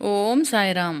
ఓం సాయిరామ్.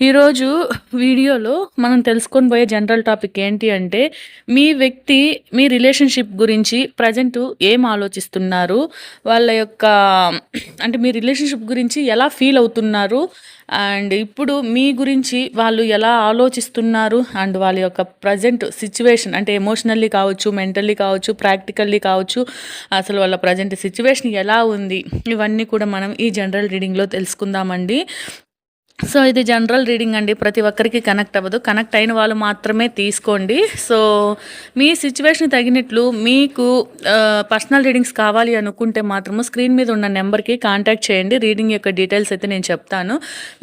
ఈరోజు వీడియోలో మనం తెలుసుకొని పోయే జనరల్ టాపిక్ ఏంటి అంటే మీ వ్యక్తి మీ రిలేషన్షిప్ గురించి ప్రజెంట్ ఏం ఆలోచిస్తున్నారు? వాళ్ళ యొక్క అంటే మీ రిలేషన్షిప్ గురించి ఎలా ఫీల్ అవుతున్నారు? అండ్ ఇప్పుడు మీ గురించి వాళ్ళు ఎలా ఆలోచిస్తున్నారు? అండ్ వాళ్ళ యొక్క ప్రజెంట్ సిచ్యువేషన్ అంటే ఎమోషనల్లీ కావచ్చు మెంటల్లీ కావచ్చు ప్రాక్టికల్లీ కావచ్చు అసలు వాళ్ళ ప్రజెంట్ సిచ్యువేషన్ ఎలా ఉంది? ఇవన్నీ కూడా మనం ఈ జనరల్ రీడింగ్లో తెలుసుకుందామండి. సో ఇది జనరల్ రీడింగ్ అండి. ప్రతి ఒక్కరికి కనెక్ట్ అవ్వదు. కనెక్ట్ అయిన వాళ్ళు మాత్రమే తీసుకోండి. సో మీ సిచ్యువేషన్ తగినట్లు మీకు పర్సనల్ రీడింగ్స్ కావాలి అనుకుంటే మాత్రము స్క్రీన్ మీద ఉన్న నెంబర్కి కాంటాక్ట్ చేయండి. రీడింగ్ యొక్క డీటెయిల్స్ అయితే నేను చెప్తాను.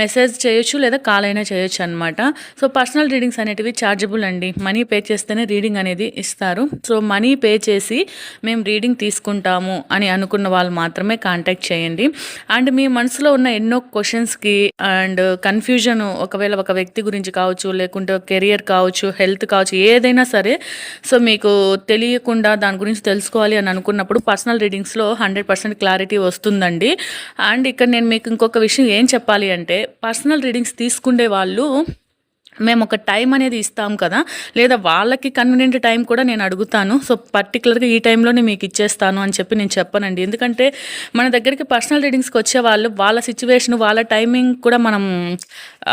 మెసేజ్ చేయొచ్చు లేదా కాల్ అయినా చేయొచ్చు అనమాట సో పర్సనల్ రీడింగ్స్ అనేటివి ఛార్జబుల్ అండి. మనీ పే చేస్తేనే రీడింగ్ అనేది ఇస్తారు. సో మనీ పే చేసి మేము రీడింగ్ తీసుకుంటాము అని అనుకున్న వాళ్ళు మాత్రమే కాంటాక్ట్ చేయండి. అండ్ మీ మనసులో ఉన్న ఎన్నో క్వశ్చన్స్కి అండ్ కన్ఫ్యూజన్ ఒకవేళ ఒక వ్యక్తి గురించి కావచ్చు లేకుంటే కెరియర్ కావచ్చు హెల్త్ కావచ్చు ఏదైనా సరే. సో మీకు తెలియకుండా దాని గురించి తెలుసుకోవాలి అని అనుకున్నప్పుడు పర్సనల్ రీడింగ్స్లో హండ్రెడ్ పర్సెంట్ క్లారిటీ వస్తుందండి. అండ్ ఇక్కడ నేను మీకు ఇంకొక విషయం ఏం చెప్పాలి అంటే పర్సనల్ రీడింగ్స్ తీసుకునే వాళ్ళు మేము ఒక టైం అనేది ఇస్తాం కదా లేదా వాళ్ళకి కన్వీనియంట్ టైం కూడా నేను అడుగుతాను. సో పర్టికులర్గా ఈ టైంలోనే మీకు ఇచ్చేస్తాను అని చెప్పి నేను చెప్పనండి. ఎందుకంటే మన దగ్గరికి పర్సనల్ రీడింగ్స్కి వచ్చే వాళ్ళు వాళ్ళ సిచ్యువేషన్ వాళ్ళ టైమింగ్ కూడా మనం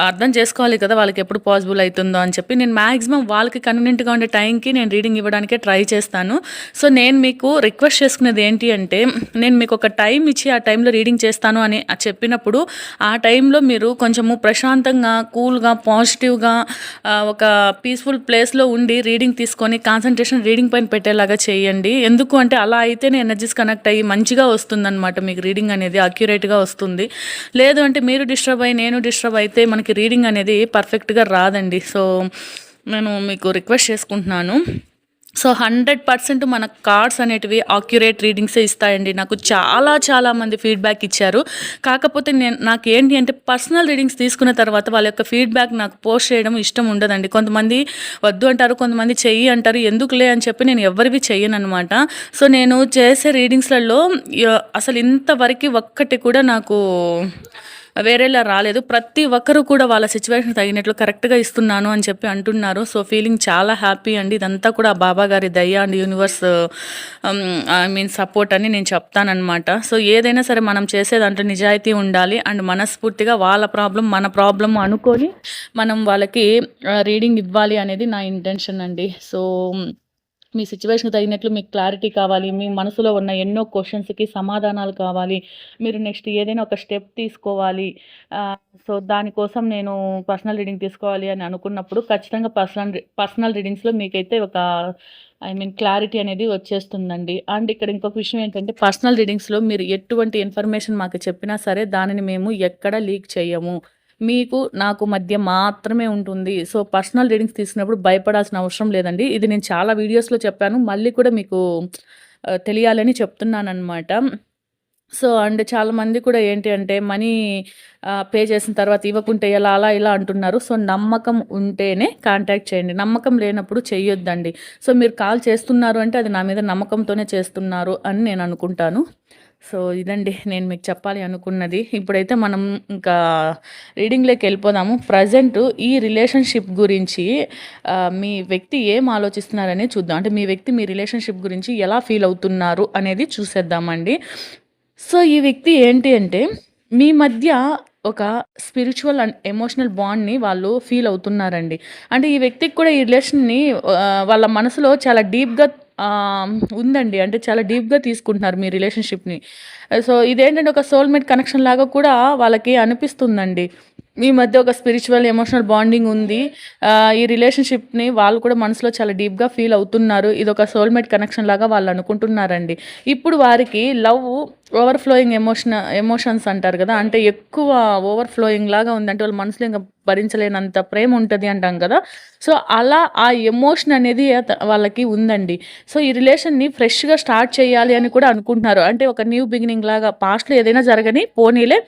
అర్థం చేసుకోవాలి కదా వాళ్ళకి ఎప్పుడు పాసిబుల్ అవుతుందో అని చెప్పి. నేను మ్యాక్సిమం వాళ్ళకి కన్వీనియంట్గా ఉండే టైంకి నేను రీడింగ్ ఇవ్వడానికే ట్రై చేస్తాను. సో నేను మీకు రిక్వెస్ట్ చేసుకునేది ఏంటి అంటే నేను మీకు ఒక టైం ఇచ్చి ఆ టైంలో రీడింగ్ చేస్తాను అని చెప్పినప్పుడు ఆ టైంలో మీరు కొంచెము ప్రశాంతంగా కూల్గా పాజిటివ్గా ఒక పీస్ఫుల్ ప్లేస్లో ఉండి రీడింగ్ తీసుకొని కాన్సన్ట్రేషన్ రీడింగ్ పైన పెట్టేలాగా చేయండి. ఎందుకు అంటే అలా అయితేనే ఎనర్జీస్ కనెక్ట్ అయ్యి మంచిగా వస్తుందన్నమాట మీకు రీడింగ్ అనేది అక్యురేట్గా వస్తుంది. లేదు అంటే మీరు డిస్టర్బ్ అయ్యి నేను డిస్టర్బ్ అయితే మనకి రీడింగ్ అనేది పర్ఫెక్ట్గా రాదండి. సో నేను మీకు రిక్వెస్ట్ చేసుకుంటున్నాను. సో హండ్రెడ్ పర్సెంట్ మన కార్డ్స్ అనేటివి ఆక్యురేట్ రీడింగ్సే ఇస్తాయండి. నాకు చాలా చాలా మంది ఫీడ్బ్యాక్ ఇచ్చారు. కాకపోతే నేను నాకు ఏంటి అంటే పర్సనల్ రీడింగ్స్ తీసుకున్న తర్వాత వాళ్ళ యొక్క ఫీడ్బ్యాక్ నాకు పోస్ట్ చేయడం ఇష్టం ఉండదండి. కొంతమంది వద్దు అంటారు కొంతమంది చెయ్యి అంటారు ఎందుకులే అని చెప్పి నేను ఎవరివి చెయ్యను అనమాట సో నేను చేసే రీడింగ్స్లలో అసలు ఇంతవరకు ఒక్కటి కూడా నాకు వేరేలా రాలేదు. ప్రతి ఒక్కరు కూడా వాళ్ళ సిచ్యువేషన్ తగినట్లు కరెక్ట్గా ఇస్తున్నాను అని చెప్పి అంటున్నారు. సో ఫీలింగ్ చాలా హ్యాపీ అండి. ఇదంతా కూడా బాబా గారి దయ and universe I mean support అని నేను చెప్తానమాట సో ఏదైనా సరే మనం చేసేదంటే నిజాయితీ ఉండాలి అండ్ మనస్ఫూర్తిగా వాళ్ళ ప్రాబ్లం మన ప్రాబ్లం అనుకొని మనం వాళ్ళకి uh, రీడింగ్ ఇవ్వాలి అనేది నా ఇంటెన్షన్ అండి. సో మీ సిచ్యువేషన్కి తగినట్లు మీకు క్లారిటీ కావాలి మీ మనసులో ఉన్న ఎన్నో క్వశ్చన్స్కి సమాధానాలు కావాలి. మీరు నెక్స్ట్ ఏదైనా ఒక స్టెప్ తీసుకోవాలి. సో దానికోసం నేను పర్సనల్ రీడింగ్ తీసుకోవాలి అని అనుకున్నప్పుడు ఖచ్చితంగా పర్సనల్ పర్సనల్ రీడింగ్స్లో మీకైతే ఒక ఐ మీన్ క్లారిటీ అనేది వచ్చేస్తుందండి. అండ్ ఇక్కడ ఇంకొక విషయం ఏంటంటే పర్సనల్ రీడింగ్స్లో మీరు ఎటువంటి ఇన్ఫర్మేషన్ మాకు చెప్పినా సరే దానిని మేము ఎక్కడ లీక్ చేయము. మీకు నాకు మధ్య మాత్రమే ఉంటుంది. సో పర్సనల్ రీడింగ్స్ తీసుకున్నప్పుడు భయపడాల్సిన అవసరం లేదండి. ఇది నేను చాలా వీడియోస్లో చెప్పాను. మళ్ళీ కూడా మీకు తెలియాలని చెప్తున్నాను అనమాట సో అండ్ చాలామంది కూడా ఏంటి అంటే మనీ పే చేసిన తర్వాత ఇవ్వకుంటే ఎలా అలా ఇలా అంటున్నారు. సో నమ్మకం ఉంటేనే కాంటాక్ట్ చేయండి. నమ్మకం లేనప్పుడు చేయొద్దండి సో మీరు కాల్ చేస్తున్నారు అంటే అది నా మీద నమ్మకంతోనే చేస్తున్నారు అని నేను అనుకుంటాను. సో ఇదండి నేను మీకు చెప్పాలి అనుకున్నది. ఇప్పుడైతే మనం ఇంకా రీడింగ్లోకి వెళ్ళిపోదాము. ప్రజెంట్ ఈ రిలేషన్షిప్ గురించి మీ వ్యక్తి ఏం ఆలోచిస్తున్నారని చూద్దాం. అంటే మీ వ్యక్తి మీ రిలేషన్షిప్ గురించి ఎలా ఫీల్ అవుతున్నారు అనేది చూసేద్దామండి. సో ఈ వ్యక్తి ఏంటి అంటే మీ మధ్య ఒక స్పిరిచువల్ అండ్ ఎమోషనల్ బాండ్ని వాళ్ళు ఫీల్ అవుతున్నారండి. అంటే ఈ వ్యక్తికి కూడా ఈ రిలేషన్ని వాళ్ళ మనసులో చాలా డీప్గా ఉందండి. అంటే చాలా డీప్గా తీసుకుంటున్నారు మీ రిలేషన్షిప్ని. సో ఇదేంటంటే ఒక సోల్మేట్ కనెక్షన్ లాగా కూడా వాళ్ళకి అనిపిస్తుందండి. మీ మధ్య ఒక స్పిరిచువల్ ఎమోషనల్ బాండింగ్ ఉంది. ఈ రిలేషన్షిప్ని వాళ్ళు కూడా మనసులో చాలా డీప్గా ఫీల్ అవుతున్నారు. ఇది ఒక సోల్మేట్ కనెక్షన్ లాగా వాళ్ళు అనుకుంటున్నారండి. ఇప్పుడు వారికి love over flowing emotion emotions అంటారు కదా. అంటే ఎక్కువ ఓవర్ ఫ్లోయింగ్ లాగా ఉంది అంటే వాళ్ళ మనసులో ఇంకా భరించలేనంత ప్రేమ ఉంటుంది అంటాం కదా. సో అలా ఆ ఎమోషన్ అనేది వాళ్ళకి ఉందండి. సో ఈ రిలేషన్ని ఫ్రెష్గా స్టార్ట్ చేయాలి అని కూడా అనుకుంటున్నారు. అంటే ఒక న్యూ బిగినింగ్ లాగా పాస్ట్లో ఏదైనా జరగని పోనీలే.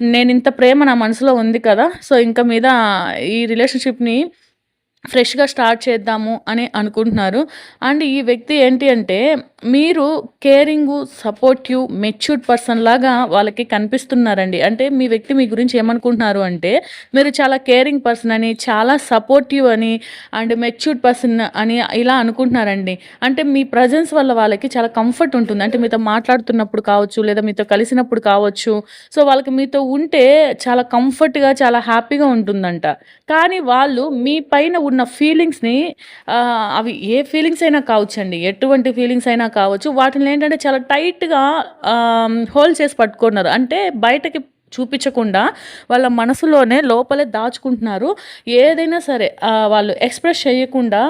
నేను ఇంత ప్రేమ నా మనసులో ఉంది కదా సో ఇంకా మీద ఈ రిలేషన్షిప్ని ఫ్రెష్గా స్టార్ట్ చేద్దాము అని అనుకుంటున్నారు. అండ్ ఈ వ్యక్తి ఏంటి అంటే మీరు కేరింగు సపోర్టివ్ మెచ్యూర్డ్ పర్సన్ లాగా వాళ్ళకి కనిపిస్తున్నారండి. అంటే మీ వ్యక్తి మీ గురించి ఏమనుకుంటున్నారు అంటే మీరు చాలా కేరింగ్ పర్సన్ అని చాలా సపోర్టివ్ అని అండ్ మెచ్యూర్డ్ పర్సన్ అని ఇలా అనుకుంటున్నారండి. అంటే మీ ప్రజెన్స్ వల్ల వాళ్ళకి చాలా కంఫర్ట్ ఉంటుంది. అంటే మీతో మాట్లాడుతున్నప్పుడు కావచ్చు లేదా మీతో కలిసినప్పుడు కావచ్చు. సో వాళ్ళకి మీతో ఉంటే చాలా కంఫర్ట్గా చాలా హ్యాపీగా ఉంటుందంట. కానీ వాళ్ళు మీ పైన ఉన్న ఫీలింగ్స్ని అవి ఏ ఫీలింగ్స్ అయినా కావచ్చండి. ఎటువంటి ఫీలింగ్స్ అయినా కావచ్చు. వాటిని ఏంటంటే చాలా టైట్గా హోల్డ్ చేసి పట్టుకున్నారు. అంటే బయటకి చూపించకుండా వాళ్ళ మనసులోనే లోపలే దాచుకుంటున్నారు. ఏదైనా సరే వాళ్ళు ఎక్స్ప్రెస్ చేయకుండా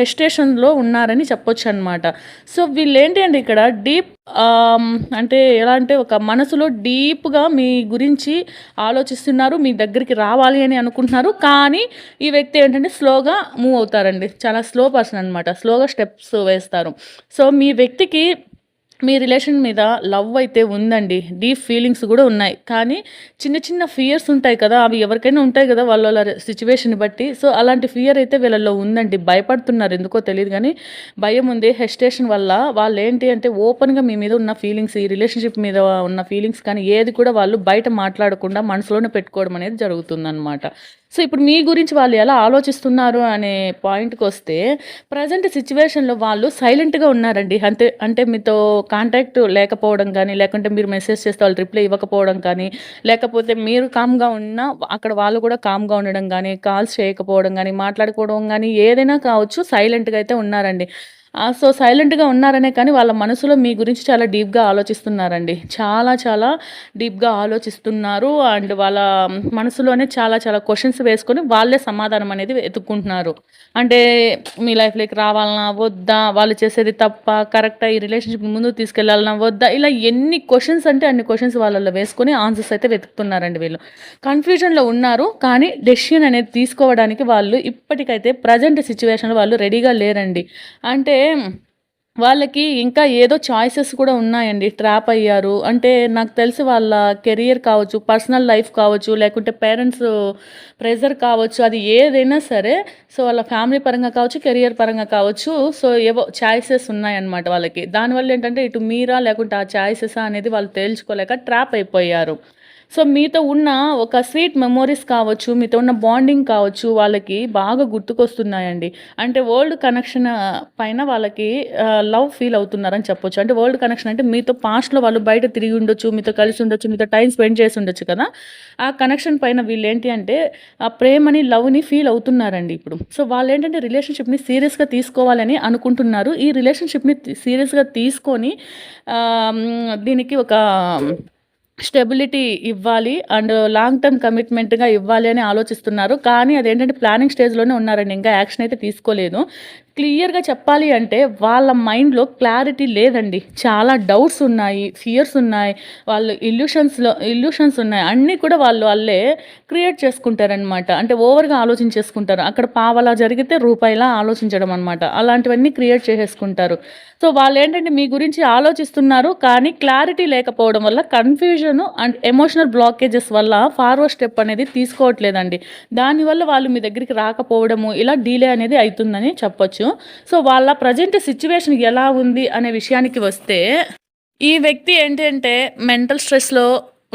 హెస్టేషన్లో ఉన్నారని చెప్పొచ్చు అనమాట సో వీళ్ళు ఏంటి ఇక్కడ డీప్ అంటే ఎలా అంటే ఒక మనసులో డీప్గా మీ గురించి ఆలోచిస్తున్నారు మీ దగ్గరికి రావాలి అని అనుకుంటున్నారు కానీ ఈ వ్యక్తి ఏంటంటే స్లోగా మూవ్ అవుతారండి. చాలా స్లో పర్సన్ అనమాట స్లోగా స్టెప్స్ వేస్తారు. సో మీ వ్యక్తికి మీ రిలేషన్ మీద లవ్ అయితే ఉందండి. డీప్ ఫీలింగ్స్ కూడా ఉన్నాయి. కానీ చిన్న చిన్న ఫియర్స్ ఉంటాయి కదా అవి ఎవరికైనా ఉంటాయి కదా వాళ్ళ వాళ్ళ సిచ్యువేషన్ బట్టి. సో అలాంటి ఫియర్ అయితే వీళ్ళలో ఉందండి. భయపడుతున్నారు. ఎందుకో తెలియదు కానీ భయం ఉంది. హెస్టేషన్ వల్ల వాళ్ళు ఏంటి అంటే ఓపెన్గా మీ మీద ఉన్న ఫీలింగ్స్ ఈ రిలేషన్షిప్ మీద ఉన్న ఫీలింగ్స్ కానీ ఏది కూడా వాళ్ళు బయట మాట్లాడకుండా మనసులోనే పెట్టుకోవడం అనేది జరుగుతుందన్నమాట. సో ఇప్పుడు మీ గురించి వాళ్ళు ఎలా ఆలోచిస్తున్నారు అనే పాయింట్కి వస్తే ప్రజెంట్ సిచ్యువేషన్లో వాళ్ళు సైలెంట్గా ఉన్నారండి. అంతే అంటే మీతో కాంటాక్ట్ లేకపోవడం కానీ లేకుంటే మీరు మెసేజ్ చేస్తే వాళ్ళు రిప్లై ఇవ్వకపోవడం కానీ లేకపోతే మీరు కామ్గా ఉన్నా అక్కడ వాళ్ళు కూడా కామ్గా ఉండడం కానీ కాల్స్ చేయకపోవడం కానీ మాట్లాడుకోవడం కానీ ఏదైనా కావచ్చు సైలెంట్గా అయితే ఉన్నారండి. సో సైలెంట్గా ఉన్నారనే కానీ వాళ్ళ మనసులో మీ గురించి చాలా డీప్గా ఆలోచిస్తున్నారండి. చాలా చాలా డీప్గా ఆలోచిస్తున్నారు అండ్ వాళ్ళ మనసులోనే చాలా చాలా క్వశ్చన్స్ వేసుకొని వాళ్ళే సమాధానం అనేది వెతుక్కుంటున్నారు. అంటే మీ లైఫ్లోకి రావాలన్నా వద్దా వాళ్ళు చేసేది తప్ప కరెక్టా ఈ రిలేషన్షిప్ ముందు తీసుకెళ్ళాలన్నా వద్దా ఇలా ఎన్ని క్వశ్చన్స్ అంటే అన్ని క్వశ్చన్స్ వాళ్ళలో వేసుకొని ఆన్సర్స్ అయితే వెతుకుతున్నారండి వీళ్ళు. కన్ఫ్యూజన్లో ఉన్నారు కానీ డెసిషన్ అనేది తీసుకోవడానికి వాళ్ళు ఇప్పటికైతే ప్రజెంట్ సిచ్యువేషన్లో వాళ్ళు రెడీగా లేరండి. అంటే వాళ్ళకి ఇంకా ఏదో చాయిసెస్ కూడా ఉన్నాయండి. ట్రాప్ అయ్యారు. అంటే నాకు తెలిసి వాళ్ళ కెరియర్ కావచ్చు పర్సనల్ లైఫ్ కావచ్చు లేకుంటే పేరెంట్స్ ప్రెజర్ కావచ్చు అది ఏదైనా సరే సో వాళ్ళ ఫ్యామిలీ పరంగా కావచ్చు కెరియర్ పరంగా కావచ్చు సో ఏవో చాయిసెస్ ఉన్నాయన్నమాట వాళ్ళకి. దానివల్ల ఏంటంటే ఇటు మీరా లేకుంటే ఆ చాయిసెసా అనేది వాళ్ళు తేల్చుకోలేక ట్రాప్ అయిపోయారు. సో మీతో ఉన్న ఒక స్వీట్ మెమోరీస్ కావచ్చు మీతో ఉన్న బాండింగ్ కావచ్చు వాళ్ళకి బాగా గుర్తుకొస్తున్నాయండి. అంటే వరల్డ్ కనెక్షన్ పైన వాళ్ళకి లవ్ ఫీల్ అవుతున్నారని చెప్పొచ్చు. అంటే వరల్డ్ కనెక్షన్ అంటే మీతో పాస్ట్లో వాళ్ళు బయట తిరిగి ఉండొచ్చు మీతో కలిసి ఉండొచ్చు మీతో టైం స్పెండ్ చేసి ఉండొచ్చు కదా. ఆ కనెక్షన్ పైన వీళ్ళు ఏంటి అంటే ఆ ప్రేమని లవ్ని ఫీల్ అవుతున్నారండి ఇప్పుడు. సో వాళ్ళు ఏంటంటే రిలేషన్షిప్ని సీరియస్గా తీసుకోవాలని అనుకుంటున్నారు. ఈ రిలేషన్షిప్ని సీరియస్గా తీసుకొని దీనికి ఒక స్టెబిలిటీ ఇవ్వాలి అండ్ లాంగ్ టర్మ్ కమిట్మెంట్గా ఇవ్వాలి అని ఆలోచిస్తున్నారు. కానీ అదేంటంటే ప్లానింగ్ స్టేజ్లోనే ఉన్నారండి. ఇంకా యాక్షన్ అయితే తీసుకోలేదు. క్లియర్గా చెప్పాలి అంటే వాళ్ళ మైండ్లో క్లారిటీ లేదండి. చాలా డౌట్స్ ఉన్నాయి ఫియర్స్ ఉన్నాయి వాళ్ళు ఇల్యూషన్స్లో ఇల్యూషన్స్ ఉన్నాయి. అన్నీ కూడా వాళ్ళు వాళ్ళే క్రియేట్ చేసుకుంటారనమాట అంటే ఓవర్గా ఆలోచించేసుకుంటారు. అక్కడ పావలా జరిగితే రూపాయిలా ఆలోచించడం అనమాట అలాంటివన్నీ క్రియేట్ చేసేసుకుంటారు. సో వాళ్ళు ఏంటంటే మీ గురించి ఆలోచిస్తున్నారు కానీ క్లారిటీ లేకపోవడం వల్ల కన్ఫ్యూజన్ అండ్ ఎమోషనల్ బ్లాకేజెస్ వల్ల ఫార్వర్డ్ స్టెప్ అనేది తీసుకోవట్లేదండి. దానివల్ల వాళ్ళు మీ దగ్గరికి రాకపోవడము ఇలా డీలే అనేది అవుతుందని చెప్పొచ్చు. సో వాళ్ళ ప్రజెంట్ సిచ్యువేషన్ ఎలా ఉంది అనే విషయానికి వస్తే ఈ వ్యక్తి ఏంటంటే మెంటల్ స్ట్రెస్లో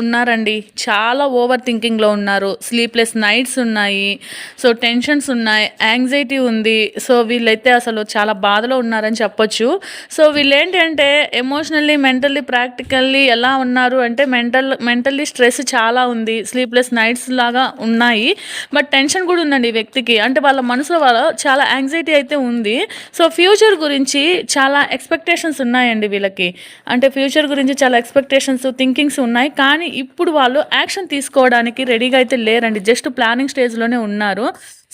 ఉన్నారండి. చాలా ఓవర్ థింకింగ్లో ఉన్నారు. స్లీప్లెస్ నైట్స్ ఉన్నాయి. సో టెన్షన్స్ ఉన్నాయి. యాంగ్జైటీ ఉంది. సో వీళ్ళైతే అసలు చాలా బాధలో ఉన్నారని చెప్పొచ్చు. సో వీళ్ళు ఏంటంటే ఎమోషనల్లీ మెంటల్లీ ప్రాక్టికల్లీ ఎలా ఉన్నారు అంటే మెంటల్ మెంటల్లీ స్ట్రెస్ చాలా ఉంది. స్లీప్లెస్ నైట్స్ లాగా ఉన్నాయి. బట్ టెన్షన్ కూడా ఉందండి ఈ వ్యక్తికి. అంటే వాళ్ళ మనసులో వాళ్ళ చాలా యాంగ్జైటీ అయితే ఉంది. సో ఫ్యూచర్ గురించి చాలా ఎక్స్పెక్టేషన్స్ ఉన్నాయండి వీళ్ళకి. అంటే ఫ్యూచర్ గురించి చాలా ఎక్స్పెక్టేషన్స్ థింకింగ్స్ ఉన్నాయి. కానీ ఇప్పుడు వాళ్ళు యాక్షన్ తీసుకోవడానికి రెడీగా అయితే లేరండి. జస్ట్ ప్లానింగ్ స్టేజ్లోనే ఉన్నారు.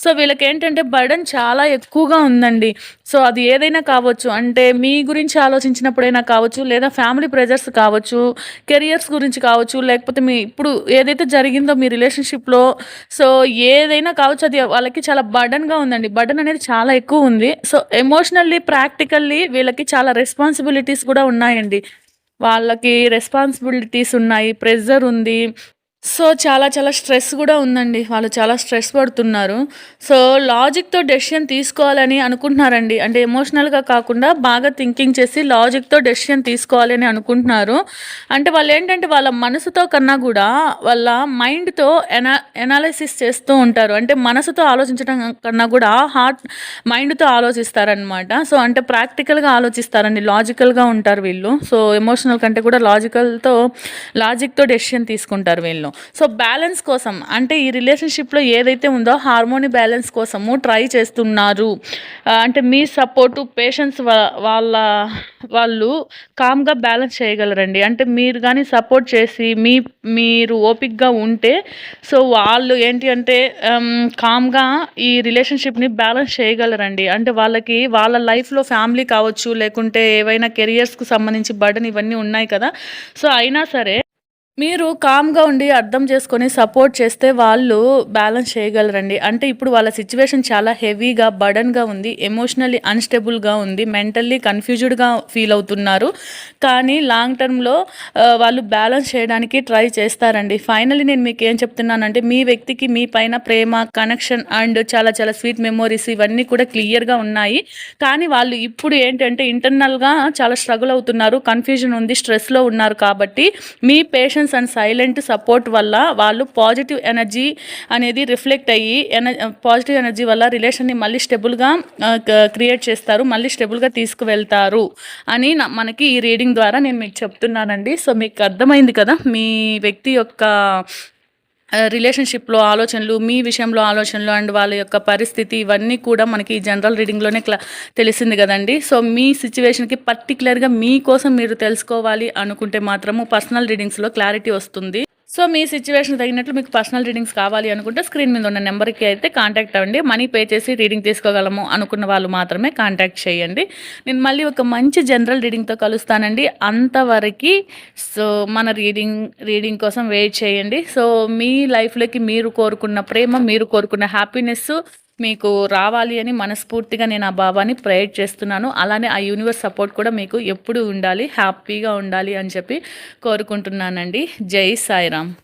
సో వీళ్ళకి ఏంటంటే బర్డన్ చాలా ఎక్కువగా ఉందండి. సో అది ఏదైనా కావచ్చు అంటే మీ గురించి ఆలోచించినప్పుడైనా కావచ్చు లేదా ఫ్యామిలీ ప్రెజర్స్ కావచ్చు కెరియర్స్ గురించి కావచ్చు లేకపోతే మీ ఇప్పుడు ఏదైతే జరిగిందో మీ రిలేషన్షిప్లో సో ఏదైనా కావచ్చు అది వాళ్ళకి చాలా బర్డన్గా ఉందండి. బర్డన్ అనేది చాలా ఎక్కువ ఉంది. సో ఎమోషనల్లీ ప్రాక్టికల్లీ వీళ్ళకి చాలా రెస్పాన్సిబిలిటీస్ కూడా ఉన్నాయండి. వాళ్ళకి రెస్పాన్సిబిలిటీస్ ఉన్నాయి ప్రెజర్ ఉంది. సో చాలా చాలా స్ట్రెస్ కూడా ఉందండి. వాళ్ళు చాలా స్ట్రెస్ పడుతున్నారు. సో లాజిక్తో డెసిషన్ తీసుకోవాలని అనుకుంటున్నారండి. అంటే ఎమోషనల్గా కాకుండా బాగా థింకింగ్ చేసి లాజిక్తో డెసిషన్ తీసుకోవాలని అనుకుంటున్నారు. అంటే వాళ్ళు ఏంటంటే వాళ్ళ మనసుతో కన్నా కూడా వాళ్ళ మైండ్తో ఎనా ఎనాలిసిస్ చేస్తూ ఉంటారు. అంటే మనసుతో ఆలోచించడం కన్నా కూడా హార్ట్ మైండ్తో ఆలోచిస్తారనమాట సో అంటే ప్రాక్టికల్గా ఆలోచిస్తారండి. లాజికల్గా ఉంటారు వీళ్ళు. సో ఎమోషనల్ కంటే కూడా లాజికల్తో లాజిక్తో డెసిషన్ తీసుకుంటారు వీళ్ళు. సో బ్యాలెన్స్ కోసం అంటే ఈ రిలేషన్షిప్లో ఏదైతే ఉందో హార్మోని బ్యాలెన్స్ కోసము ట్రై చేస్తున్నారు. అంటే మీ సపోర్టు పేషెన్స్ వాళ్ళ వాళ్ళు కామ్గా బ్యాలెన్స్ చేయగలరండి. అంటే మీరు కానీ సపోర్ట్ చేసి మీ మీరు ఓపిక్గా ఉంటే సో వాళ్ళు ఏంటి అంటే కామ్గా ఈ రిలేషన్షిప్ని బ్యాలెన్స్ చేయగలరండి. అంటే వాళ్ళకి వాళ్ళ లైఫ్లో ఫ్యామిలీ కావచ్చు లేకుంటే ఏవైనా కెరియర్స్కి సంబంధించి బర్డన్ ఇవన్నీ ఉన్నాయి కదా. సో అయినా సరే మీరు కామ్గా ఉండి అర్థం చేసుకొని సపోర్ట్ చేస్తే వాళ్ళు బ్యాలెన్స్ చేయగలరండి. అంటే ఇప్పుడు వాళ్ళ సిచ్యువేషన్ చాలా హెవీగా బడన్గా ఉంది ఎమోషనల్లీ అన్స్టేబుల్గా ఉంది మెంటల్లీ కన్ఫ్యూజ్డ్గా ఫీల్ అవుతున్నారు. కానీ లాంగ్ టర్మ్లో వాళ్ళు బ్యాలెన్స్ చేయడానికి ట్రై చేస్తారండి. ఫైనలీ నేను మీకు ఏం చెప్తున్నానంటే మీ వ్యక్తికి మీ పైన ప్రేమ కనెక్షన్ అండ్ చాలా చాలా స్వీట్ మెమోరీస్ ఇవన్నీ కూడా క్లియర్గా ఉన్నాయి. కానీ వాళ్ళు ఇప్పుడు ఏంటంటే ఇంటర్నల్గా చాలా స్ట్రగుల్ అవుతున్నారు కన్ఫ్యూజన్ ఉంది స్ట్రెస్లో ఉన్నారు కాబట్టి మీ పేషెన్స్ అండ్ సైలెంట్ సపోర్ట్ వల్ల వాళ్ళు పాజిటివ్ ఎనర్జీ అనేది రిఫ్లెక్ట్ అయ్యి ఎన పాజిటివ్ ఎనర్జీ వల్ల రిలేషన్ని మళ్ళీ స్టెబుల్గా క్రియేట్ చేస్తారు మళ్ళీ స్టెబుల్గా తీసుకువెళ్తారు అని మనకి ఈ రీడింగ్ ద్వారా నేను మీకు చెప్తున్నానండి. సో మీకు అర్థమైంది కదా మీ వ్యక్తి యొక్క రిలేషన్షిప్లో ఆలోచనలు మీ విషయంలో ఆలోచనలు అండ్ వాళ్ళ యొక్క పరిస్థితి ఇవన్నీ కూడా మనకి ఈ జనరల్ రీడింగ్లోనే క్లా తెలిసింది కదండి. సో మీ సిచ్యువేషన్కి పర్టికులర్గా మీకోసం మీరు తెలుసుకోవాలి అనుకుంటే మాత్రము పర్సనల్ రీడింగ్స్లో క్లారిటీ వస్తుంది. సో మీ సిచ్యువేషన్ తగినట్లు మీకు పర్సనల్ రీడింగ్స్ కావాలి అనుకుంటే స్క్రీన్ మీద ఉన్న నెంబర్కి అయితే కాంటాక్ట్ అవ్వండి. మనీ పే చేసి రీడింగ్ తీసుకోగలము అనుకున్న వాళ్ళు మాత్రమే కాంటాక్ట్ చేయండి. నేను మళ్ళీ ఒక మంచి జనరల్ రీడింగ్తో కలుస్తానండి. అంతవరకు సో మన రీడింగ్ రీడింగ్ కోసం వెయిట్ చేయండి. సో మీ లైఫ్లోకి మీరు కోరుకున్న ప్రేమ మీరు కోరుకున్న హ్యాపీనెస్ మీకు రావాలి అని మనస్ఫూర్తిగా నేను ఆ భావాన్ని ప్రేయర్ చేస్తున్నాను. అలానే ఆ యూనివర్స్ సపోర్ట్ కూడా మీకు ఎప్పుడు ఉండాలి హ్యాపీగా ఉండాలి అని చెప్పి కోరుకుంటున్నానండి. జై సాయిరామ్.